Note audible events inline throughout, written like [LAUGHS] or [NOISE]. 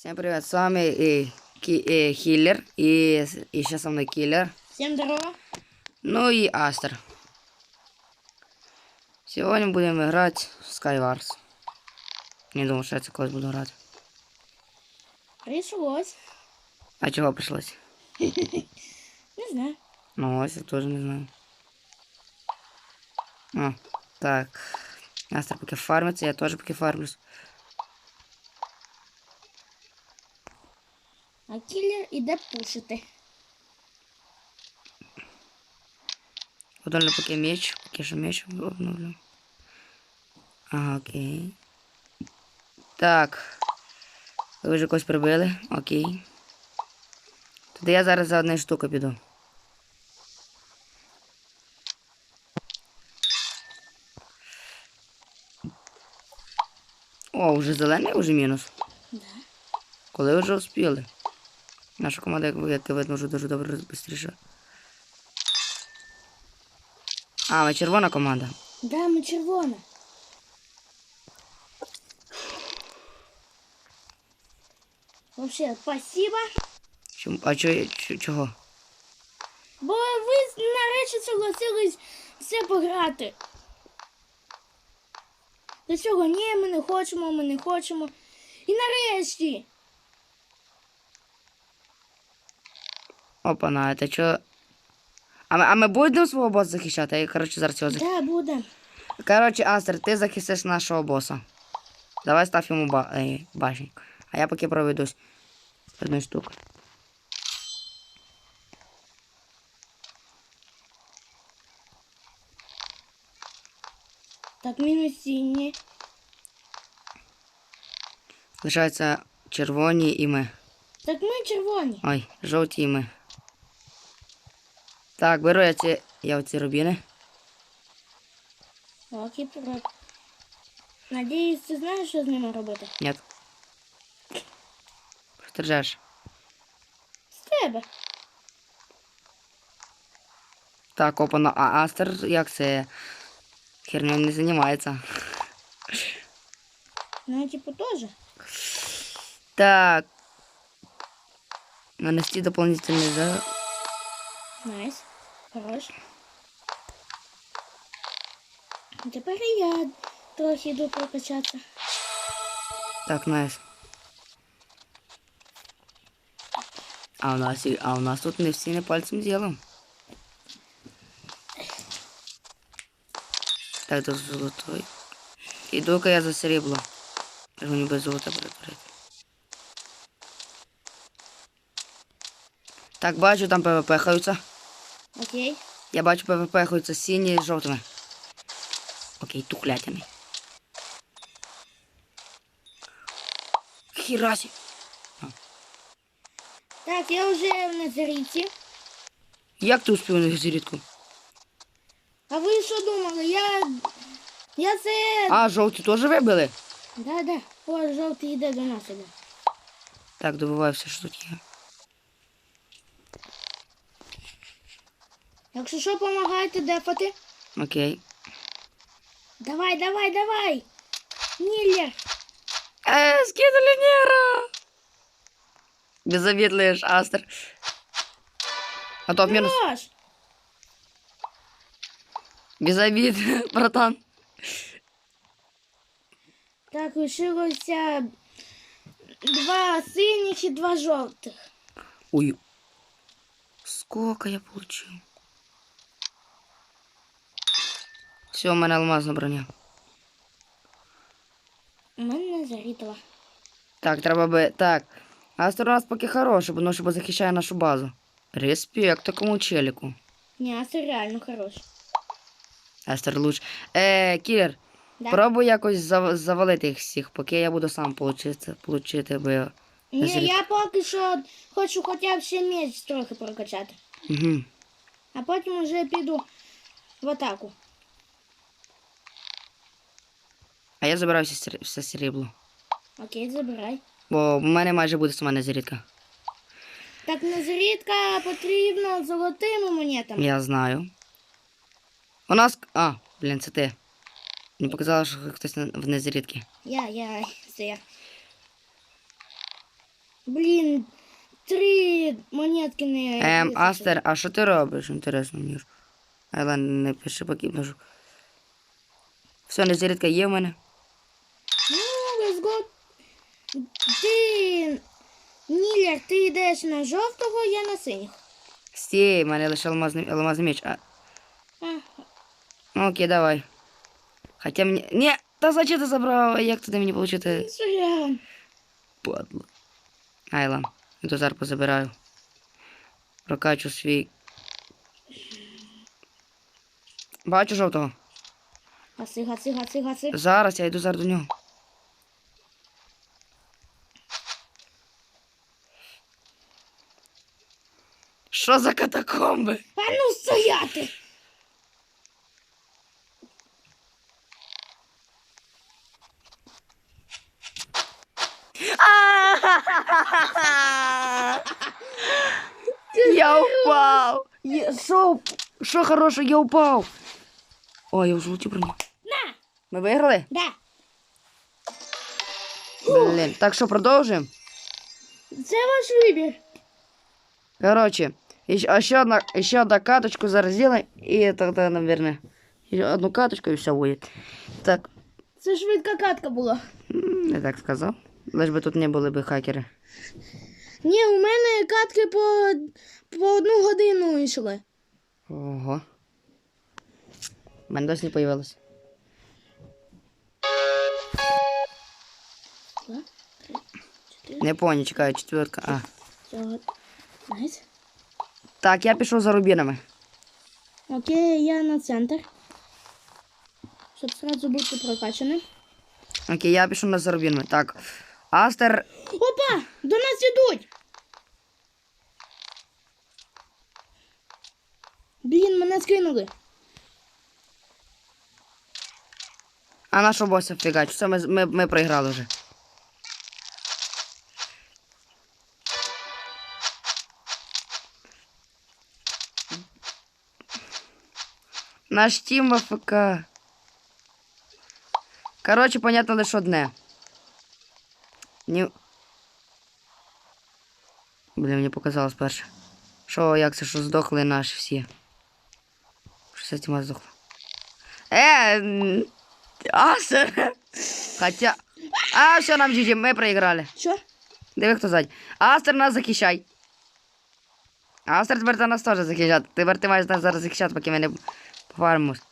Всем привет, с вами и, Ки- и Хиллер, и, и сейчас со мной Киллер, Всем здорово. ну и Астер. Сегодня будем играть в Skywars. Не думал, что я колись буду грати. Пришлось. А чого пришлось? [LAUGHS] Не знаю. Ну, ось я теж не знаю. А, так. Астер поки фармиться, я теж поки фармлюсь. А кілер іде пушити. Удально поки меч, поки що меч обновлю. Ага, окей. Так. Ви вже когось прибили? Окей. Тоді я зараз за однією штукою піду. О, вже зелений, вже мінус. Да. Коли вже успіли? Наша команда, як ви- видно, вже дуже добре швидше. А, ми червона команда. Да, ми червона. Вообще, спасибо. Чому? А чо, чо- чого? Бо ви нарешті согласились все пограти. До цього ні, ми не хочемо, ми не хочемо. І нарешті. Опа, на, це чо? А ми, а ми будемо свого боса захищати? Я, коротше, зараз його захищу. Да, буде. Коротше, Астер, ти захистиш нашого боса. Давай став йому ба... е, башеньку. А я поки проведусь одну штуку. Так, мінус сині. Лишаються червоні і ми. Так ми червоні. Ой, жовті і ми. Так, беру я ці. Я оці рубіни. Окей, привет. Надіюсь, ти знаєш, що з ними робити? Ти ржеш? З тебе. Так, опа, ну, а Астер як це? Херню не займається. Ну, типу, теж. Так. Нанести дополнительный за... Найс. Хорош. А Тепер і я трохи йду прокачатися. Так, найс. А у нас, і- а у нас тут не всі не пальцем делом. Так, тут золотой. Іду-ка я за срібло. Треба мені без золота перетворити. Так, бачу, там ПВП хаються. Окей. Я бачу ПВП хаються сині з жовтими. Окей, тухлятями. Хірасі. Так, я вже в Назаріті. Як ти успів на зірідку? А ви що думали? Я. Я це. А, жовті теж вибили? Да, да. О, жовтий йде до нас іде. Так, добуваю все, що тут є. Якщо що, помагайте дефати. Окей. Давай, давай, давай. Ніллер. Е, скинули Нера! Безобідний Астер. Готов мінус. Хорош. Без обід, [LAUGHS] братан. Так, лишилося два синіх і два жовтих. Ой. Сколько я получил? Все, у мене алмазна броня. У мене Назарітова. Так, треба би. Так. Астер у нас поки хороший, бо що захищає нашу базу. Респект такому челіку. Ні, а це реально хорош. Астер луч. Е, кілер, Да. пробуй якось зав- завалити їх всіх, поки я буду сам получити, получити би. Ні, Назаріт. я поки що хочу хоча б ще меч трохи прокачати. Угу. А потім вже піду в атаку. А я забираю все, все срібло. Окей, забирай. Бо в мене майже буде сама зрідка. Так незрідка потрібно золотими монетами. Я знаю. У нас. А, блін, це ти. Мені показало, що хтось в незрідки. Я, я, це я. Блін, три монетки не. Ем. Астер, а що ти робиш? Інтересно мені. Але не пиши поки можу. Все, незарядка є в мене. Ти. Нілер, ти йдеш на жовтого, я на синіх. Стій, мене лише алмазний, алмазний меч. А, ну, окей, давай. Хоча мені. Ні, та зачем ти забрав? Як туди мені получити? сорян. Падло. Айла, я то зараз позабираю. Прокачу свій. Бачу жовтого. Гаси, гаси, гаси, гаси. Зараз я йду зараз до нього. Що за катакомби? А ну стояти! [LAUGHS] Я упав. Я- Що? Що хороше, я упав. Ой, я в жовті броні. На! Ми виграли? Да. Блін. Так що продовжуємо? Це ваш вибір. Короче, еще, а ще одна, еще одна каточку зараз сделаем, и тогда, наверное, еще одну каточку и все будет. Так, Це швидка катка була. не так сказав. Лиш би тут не були би хакери. Ні, у мене катки по, по одну годину йшли. Ого. У мене досі не появилось. Два, три, чотири. Не понял, чекаю, четвертка. А. Всього. Так, я пішов за рубінами. Окей, я на центр. Щоб сразу бути прокачаним. Окей, я пішов на за рубінами. Так. Астер. Опа! До нас ідуть! Блін, мене скинули. А нашого боса фігач. Все, ми, ми, ми проіграли вже. Наш тім АФК. Коротше, понятно лише одне. Ні... Блін, мені показалось перше. Що, як це, що здохли наші всі. Що ця тіма здохла. Е, м, Астер. Хотя... А, все, нам GG, ми проіграли. Що? Диви, хто ззаді. Астер нас захищай. Астер тепер нас теж захищати. Тепер ти маєш нас зараз захищати, поки ми не пофармимось.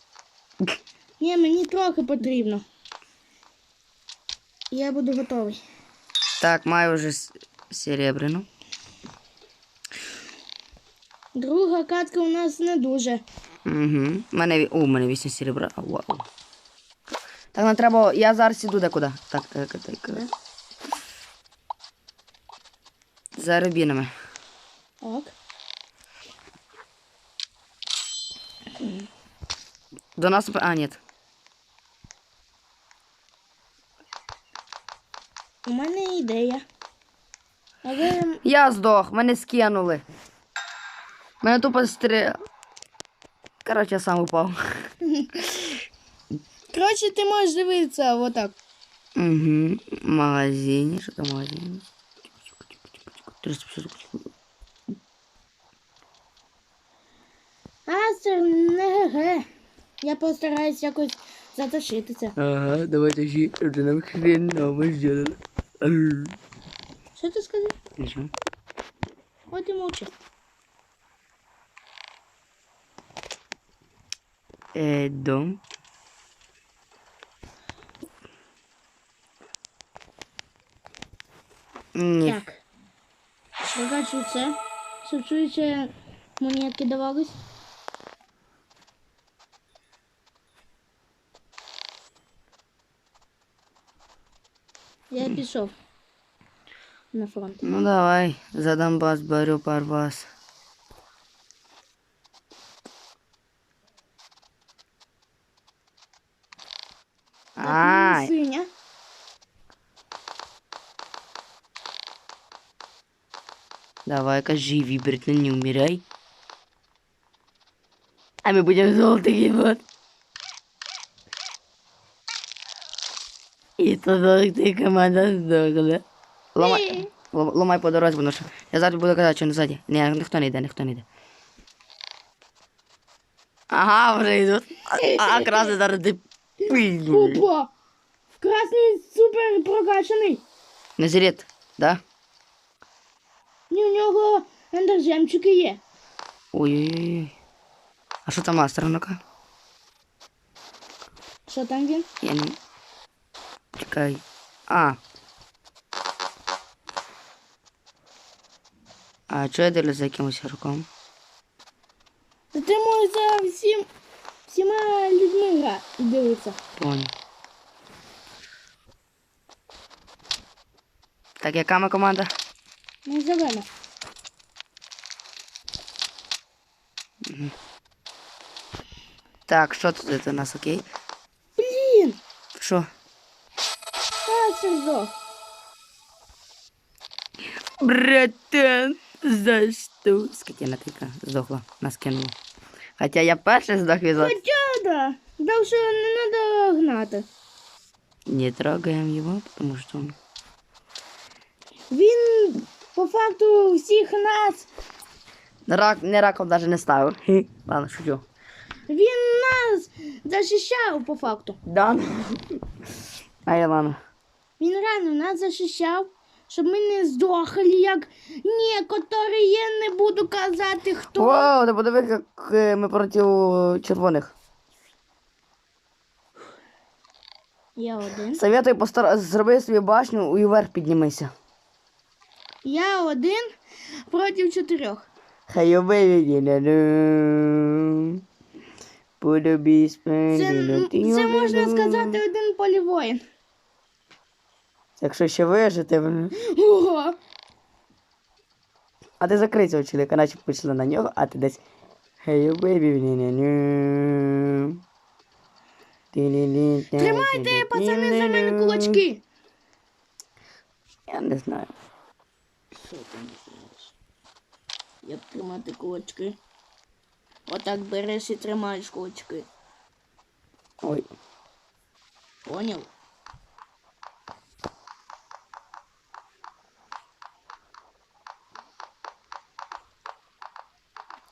Ні, мені трохи потрібно. Я буду готовий. Так, маю вже серебряну. Друга катка у нас не дуже. Угу. Мене, о, у мене 8 серебра. Вау. Так, нам треба. Я зараз іду декуди. Так, так, так. так. За рубінами. Так. До нас. А, ні. У мене ідея. Але Я здох, мене скинули. Мене тупо стріл. Коротше, я сам упав. [LAUGHS] коротше, ти можеш дивитися отак. Угу. Магазині. Що там магазині? 350. Астер, не ге. Я постараюсь якось затишитися. Ага, давайте ще это нам хреново сделали. Що ти сказав? Ничего. От і мовчи. Э, дом. Ні. Так. Прокачую це. Щоб швидше монетки давались. Я пішов на фронт. Ну давай, за Донбас борю порвас. А, свиня. Давай-ка живи, братан, не умирай. А мы будем золотые вот. 140 ти команда здохла. Ламай, ламай по дорозі, бо що я зараз буду казати, що не ззаді. Ні, ніхто не йде, ніхто не йде. Ага, вже йдуть. А, а красний зараз ти Опа! Красний супер прокачаний. Назірет, да? Ні, у нього ендержемчики є. Ой-ой-ой. А що там астернака? Що там він? Я не... Чекай. А. А чого я дивлюсь за якимось руком? Та ти можеш за всім, всіма людьми гра дивитися. Понял. Так, яка ми команда? Не зелена. Так, що тут у нас, окей? Блін! Що? А, це. Братан, за що? Скотина тільки здохла, нас кинула. Хоча я перший здох від вас. Хоча да. Що не треба гнати. Не трогаем его, потому что он... Він по факту всіх нас. Рак, не раком даже не ставив. Хі. Ладно, шучу. Він нас захищав по факту. Да. А я ладно. Він реально нас захищав, щоб ми не здохли, як некоторі, я не буду казати хто. Вау, ти подиви, як е, ми проти червоних. Я один. Советую постар... зроби собі башню і вверх піднімися. Я один проти чотирьох. Хай не Буду Це, це можна сказати один полівоїн. Якщо ще вижити, ви- Ого! а ти закрий цього чоловіка, наче пішли на нього, а ти десь. Hey, baby, Тримайте, пацани, за мене кулачки. Я не знаю. Що ти не знаєш? Як тримати кулачки? Отак береш і тримаєш кулачки. Ой. Поняв?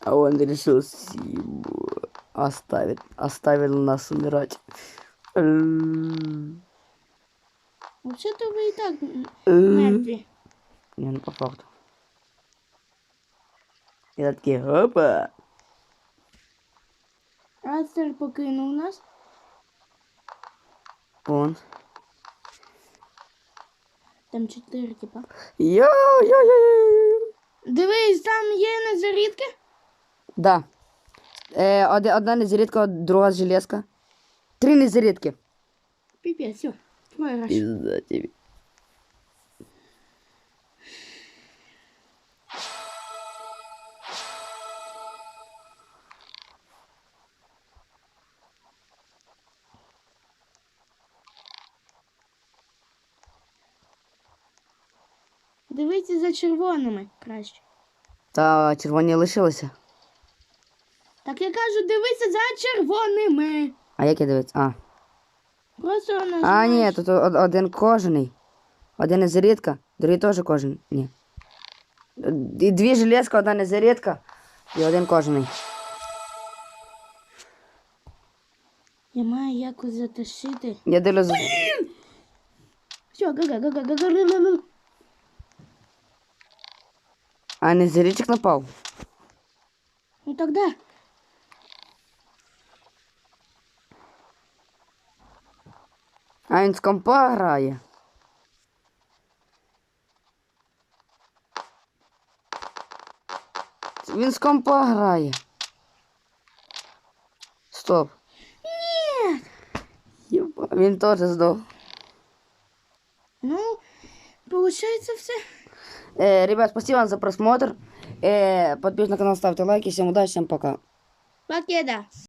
А он решил Симу оставить, оставил нас умирать. М, Взагалі-то ви і так м, м. мертві. Не, ну по факту. Я такие, опа. Астер покинув нас. Вон. Там чотири типа. Йо-йо-йо. Дивись, там є незарідки. Да. Е, од- одна незарідка, друга железка. Три незарідки. Піпець, все. Твоя гра. Пизда тебе. Дивіться за червоними краще. Та червоні лишилися. Так я кажу, дивися за червоними. А як я дивиться? А. Просто нажимаєш. А, ні, тут один кожаний. Один незарідка, другий теж кожаний. Ні. І дві железка, одна не незарідка і один кожаний. Я маю якось затащити. Я дивлюсь. Все, гага, гага, гага, гага, гага. А не незарічок напав. Ну тогда. А він з компа грає. Він з компа грає. Стоп. Ні. Єба, він теж здох. Ну, получается все. Э, ребят, спасибо вам за просмотр. Э, подписывайтесь на канал, ставьте лайки. Всем удачи, всем пока. Покеда.